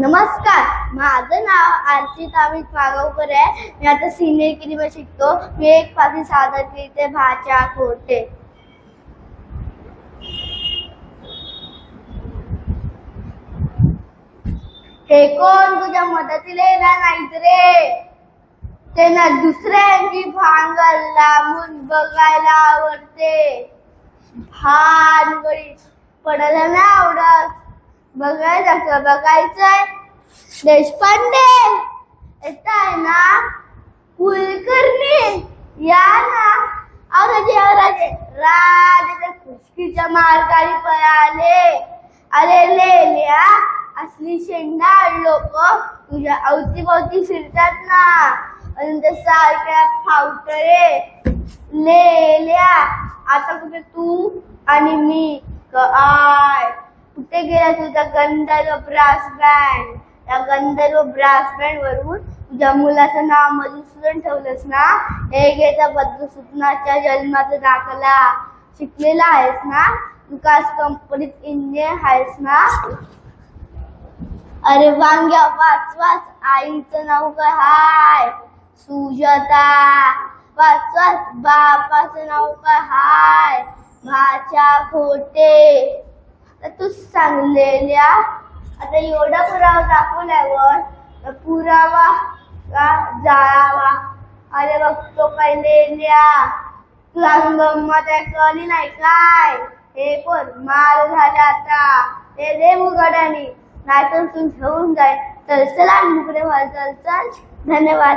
नमस्कार माझं नाव आरती तामित मागावकर आहे. मी आता सिनियर केजीमध्ये शिकतो. मी एक पाठी सादर केली भाच्या खोटे हे कोण तुझ्या मदतीला येणार नाहीत रे? त्यांना दुसऱ्यांची भांगल लांबून बघायला आवडते. भानगडी पडायला नाही आवडत? बघायचं बघायचंय. देशपांडे येत आहे ना? कुलकर्णी या ना? अरे राजे राजे खुशकीच्या मार्गाने पळाले. अरे लेल्या असली शेंडाळ लोक तुझ्या अवतीभोवती फिरतात ना. आणि ते सारख्या फावटरे लेल्या आता कुठे तू आणि मी? आ कुठे गेला तुझा गंधर्व ब्रास बँड. त्या गंधर्व ब्रास बँड वरून तुझ्या मुलाचं नाव मधुसूदन ठेवलंस ना? हे घेता बद्रसुदनाच्या जन्माचा दाखला. शिकलेला आहेस ना? विकास कंपनीत इंजिनियर आहेस ना? अरे वांग्या वाच वाच. आईचं नाव काय? हाय. सुजाता. वाच वाच. बापाचं नाव काय? हाय. भाच्या खोटे. तू सांगलेल्या आता एवढा पुरावा दाखवल्यावर पुरावा का जाळावा? अरे बघतो काय लेल्या तुला गंमत आहे कळली नाही काय? हे पण मार झाला आता. ते दे मुगाडानी. नाहीतर तू घेऊन जाय. तर चला मुकडे व्हाल चल चल. धन्यवाद.